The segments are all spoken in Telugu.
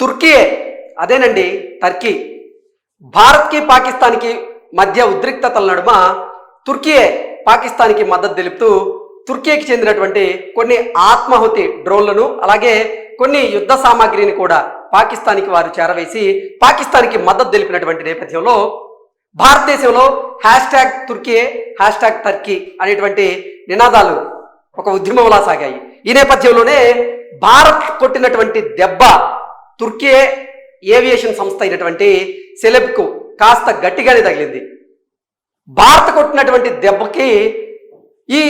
తుర్కీయే అదేనండి టర్కీ. భారత్కి పాకిస్తాన్కి మధ్య ఉద్రిక్తతల నడుమ తుర్కీయే పాకిస్తాన్కి మద్దతు తెలుపుతూ తుర్కీకి చెందినటువంటి కొన్ని ఆత్మాహుతి డ్రోన్లను అలాగే కొన్ని యుద్ధ సామాగ్రిని కూడా పాకిస్తాన్కి వారు చేరవేసి పాకిస్తాన్కి మద్దతు తెలిపినటువంటి నేపథ్యంలో భారతదేశంలో hash tag Turkiye hash tag Turkey అనేటువంటి నినాదాలు ఒక ఉద్యమంలా సాగాయి. ఈ నేపథ్యంలోనే భారత్ కొట్టినటువంటి దెబ్బ తుర్కీ ఏవియేషన్ సంస్థ అయినటువంటి సెలెబ్కు కాస్త గట్టిగానే తగిలింది. భారత్ కొట్టినటువంటి దెబ్బకి ఈ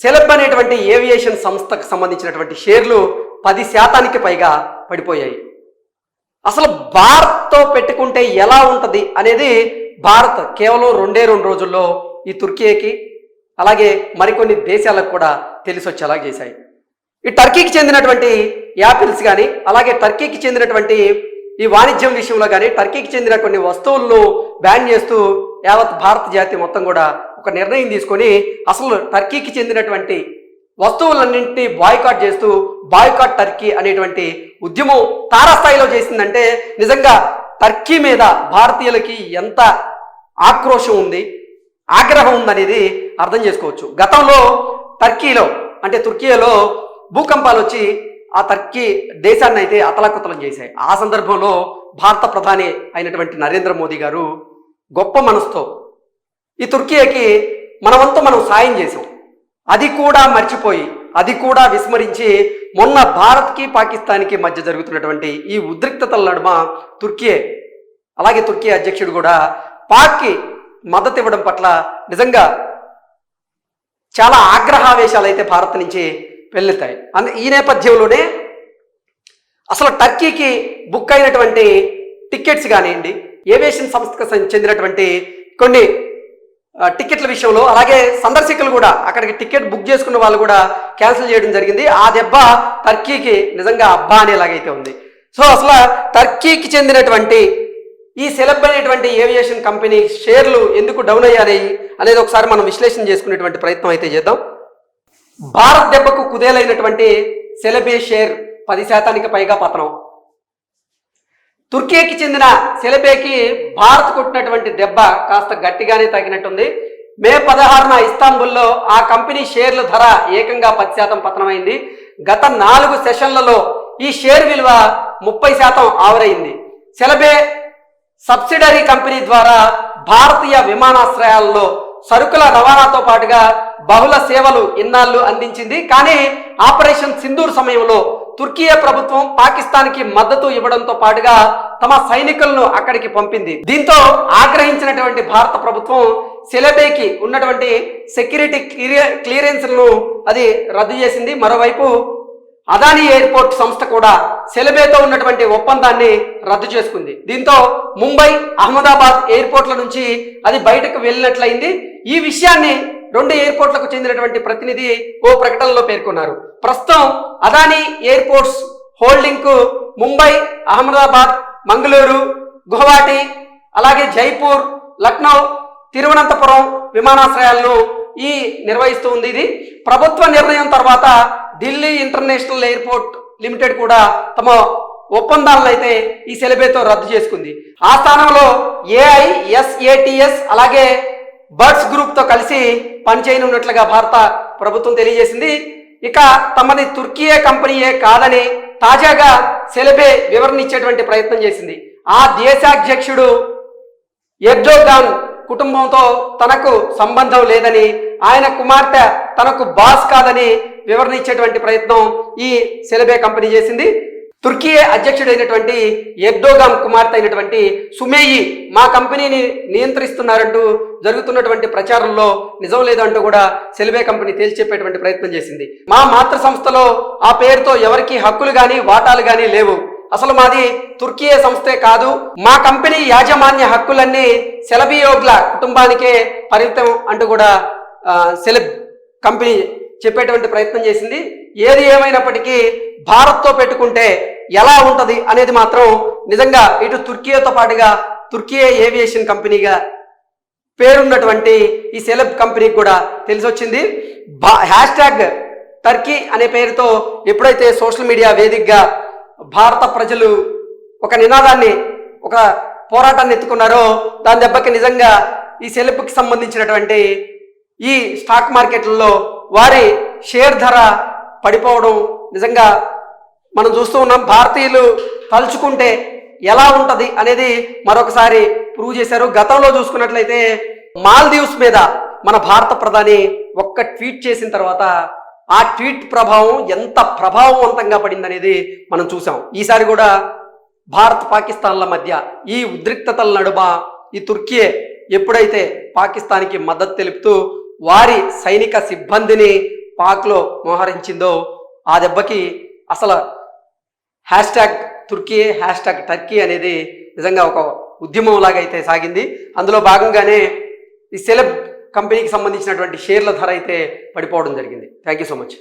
సెలబ్ అనేటువంటి ఏవియేషన్ సంస్థకు సంబంధించినటువంటి షేర్లు పది శాతానికి పైగా పడిపోయాయి. అసలు భారత్తో పెట్టుకుంటే ఎలా ఉంటుంది అనేది భారత్ కేవలం రెండే రెండు రోజుల్లో ఈ తుర్కీకి అలాగే మరికొన్ని దేశాలకు కూడా తెలిసొచ్చేలా చేశాయి. ఈ టర్కీకి చెందినటువంటి యాపిల్స్ కానీ అలాగే టర్కీకి చెందినటువంటి ఈ వాణిజ్యం విషయంలో కానీ టర్కీకి చెందిన కొన్ని వస్తువులను బ్యాన్ చేస్తూ యావత్ భారత జాతి మొత్తం కూడా ఒక నిర్ణయం తీసుకొని అసలు టర్కీకి చెందినటువంటి వస్తువులన్నింటినీ బాయ్కాట్ చేస్తూ బాయ్కాట్ టర్కీ అనేటువంటి ఉద్యమం తారాస్థాయిలో చేసిందంటే నిజంగా టర్కీ మీద భారతీయులకి ఎంత ఆక్రోషం ఉంది ఆగ్రహం ఉందనేది అర్థం చేసుకోవచ్చు. గతంలో టర్కీలో అంటే తుర్కీలో భూకంపాలు వచ్చి ఆ టర్కీ దేశాన్ని అయితే అతలాకుతలం చేశాయి. ఆ సందర్భంలో భారత ప్రధాని అయినటువంటి నరేంద్ర మోదీ గారు గొప్ప మనసుతో ఈ తుర్కీకి మనమంతా మనం సాయం చేసాం అది కూడా మర్చిపోయి అది కూడా విస్మరించి మొన్న భారత్కి పాకిస్తాన్కి మధ్య జరుగుతున్నటువంటి ఈ ఉద్రిక్తతల నడుమ తుర్కీయే. అలాగే తుర్కీ అధ్యక్షుడు కూడా పాక్కి మద్దతు ఇవ్వడం పట్ల నిజంగా చాలా ఆగ్రహావేశాలు అయితే భారత్ నుంచి వెళ్తాయి అందు ఈ నేపథ్యంలోనే అసలు టర్కీకి బుక్ అయినటువంటి టికెట్స్ కానివ్వండి ఏవియేషన్ సంస్థకు చెందినటువంటి కొన్ని టికెట్ల విషయంలో అలాగే సందర్శకులు కూడా అక్కడికి టికెట్ బుక్ చేసుకున్న వాళ్ళు కూడా క్యాన్సిల్ చేయడం జరిగింది. ఆ దెబ్బ టర్కీకి నిజంగా అబ్బా అనేలాగైతే ఉంది. సో అసలు టర్కీకి చెందినటువంటి ఈ సెలబ్ అనేటువంటి ఏవియేషన్ కంపెనీ షేర్లు ఎందుకు డౌన్ అయ్యాయి అనేది ఒకసారి మనం విశ్లేషణ చేసుకునేటువంటి ప్రయత్నం అయితే చేద్దాం. భారత్ దెబ్బకు కుదేలైనటువంటి సెలబే షేర్ పది శాతానికి పైగా పతనం. తుర్కీకి చెందిన సెలబేకి భారత్ కొట్టినటువంటి దెబ్బ కాస్త గట్టిగానే తగినట్టుంది. మే పదహారున ఇస్తాంబుల్లో ఆ కంపెనీ షేర్ల ధర ఏకంగా పది శాతం పతనమైంది. గత నాలుగు సెషన్లలో ఈ షేర్ విలువ ముప్పై శాతం ఆవరైంది. సెలబే సబ్సిడరీ కంపెనీ ద్వారా భారతీయ విమానాశ్రయాల్లో సరుకుల రవాణాతో పాటుగా బహుళ సేవలు ఇన్నాళ్ళు అందించింది. కానీ ఆపరేషన్ సింధూర్ సమయంలో తుర్కీయ ప్రభుత్వం పాకిస్తాన్కి మద్దతు ఇవ్వడంతో పాటుగా తమ సైనికులను అక్కడికి పంపింది. దీంతో ఆగ్రహించినటువంటి భారత ప్రభుత్వం సెలబేకి ఉన్నటువంటి సెక్యూరిటీ క్లియర్ క్లియరెన్స్లను అది రద్దు చేసింది. మరోవైపు అదానీ ఎయిర్పోర్ట్ సంస్థ కూడా సెలబేతో ఉన్నటువంటి ఒప్పందాన్ని రద్దు చేసుకుంది. దీంతో ముంబై అహ్మదాబాద్ ఎయిర్పోర్ట్ల నుంచి అది బయటకు వెళ్ళినట్లయింది. ఈ విషయాన్ని రెండు ఎయిర్పోర్ట్లకు చెందినటువంటి ప్రతినిధి ఓ ప్రకటనలో పేర్కొన్నారు. ప్రస్తుతం అదానీ ఎయిర్పోర్ట్స్ హోల్డింగ్కు ముంబై అహ్మదాబాద్ మంగళూరు గుహవాటి అలాగే జైపూర్ లక్నో తిరువనంతపురం విమానాశ్రయాలను ఈ నిర్వహిస్తూ ఉంది ఇది. ప్రభుత్వ నిర్ణయం తర్వాత ఢిల్లీ ఇంటర్నేషనల్ ఎయిర్పోర్ట్ లిమిటెడ్ కూడా తమ ఒప్పందాలను అయితే ఈ సెలబేతో రద్దు చేసుకుంది. ఆ స్థానంలో ఏఐఎస్ఏటిఎస్ అలాగే బర్డ్స్ గ్రూప్తో కలిసి పనిచేయనున్నట్లుగా భారత ప్రభుత్వం తెలియజేసింది. ఇక తమది తుర్కీయే కంపెనీయే కాదని తాజాగా సెలబే వివరణ ఇచ్చేటువంటి ప్రయత్నం చేసింది. ఆ దేశాధ్యక్షుడు ఎర్డోగాన్ కుటుంబంతో తనకు సంబంధం లేదని ఆయన కుమార్తె తనకు బాస్ కాదని వివరణ ఇచ్చేటువంటి ప్రయత్నం ఈ సెలబే కంపెనీ చేసింది. తుర్కీ అధ్యక్షుడైనటువంటి ఎర్డోగాన్ కుమార్తె అయినటువంటి సుమేయి మా కంపెనీని నియంత్రిస్తున్నారంటూ జరుగుతున్నటువంటి ప్రచారంలో నిజం లేదంటూ కూడా సెలిబే కంపెనీ తేల్చెప్పేటువంటి ప్రయత్నం చేసింది. మా మాతృ సంస్థలో ఆ పేరుతో ఎవరికి హక్కులు కానీ వాటాలు కానీ లేవు. అసలు మాది తుర్కియే సంస్థే కాదు. మా కంపెనీ యాజమాన్య హక్కులన్నీ సెలబియోగ్ల కుటుంబానికే పరిమితం అంటూ కూడా సెలబ్ కంపెనీ చెప్పేటువంటి ప్రయత్నం చేసింది. ఏది ఏమైనప్పటికీ భారత్తో పెట్టుకుంటే ఎలా ఉంటుంది అనేది మాత్రం నిజంగా ఇటు తుర్కీతో పాటుగా తుర్కీ ఏవియేషన్ కంపెనీగా పేరున్నటువంటి ఈ సెలబ్ కంపెనీకి కూడా తెలిసి వచ్చింది బా హ్యాష్ ట్యాగ్ టర్కీ అనే పేరుతో ఎప్పుడైతే సోషల్ మీడియా వేదికగా భారత ప్రజలు ఒక నినాదాన్ని ఒక పోరాటాన్ని ఎత్తుకున్నారో దాని దెబ్బకి నిజంగా ఈ సెలబ్కి సంబంధించినటువంటి ఈ స్టాక్ మార్కెట్లలో వారి షేర్ ధర పడిపోవడం నిజంగా మనం చూస్తూ ఉన్నాం భారతీయులు తలుచుకుంటే ఎలా ఉంటుంది అనేది మరొకసారి ప్రూవ్ చేశారు. గతంలో చూసుకున్నట్లయితే మాల్దీవ్స్ మీద మన భారత ప్రధాని ఒక్క ట్వీట్ చేసిన తర్వాత ఆ ట్వీట్ ప్రభావం ఎంత ప్రభావవంతంగా పడిందనేది మనం చూసాం ఈసారి కూడా భారత్ పాకిస్తాన్ల మధ్య ఈ ఉద్రిక్తతల నడుమ ఈ తుర్కీయే ఎప్పుడైతే పాకిస్తాన్కి మద్దతు తెలుపుతూ వారి సైనిక సిబ్బందిని పాక్లో మోహరించిందో ఆ దెబ్బకి అసలు hash tag Turkey hash tag Turkey అనేది నిజంగా ఒక ఉద్యమం లాగా అయితే సాగింది. అందులో భాగంగానే ఈ సెలబ్ కంపెనీకి సంబంధించినటువంటి షేర్ల ధర అయితే పడిపోవడం జరిగింది. Thank you so much.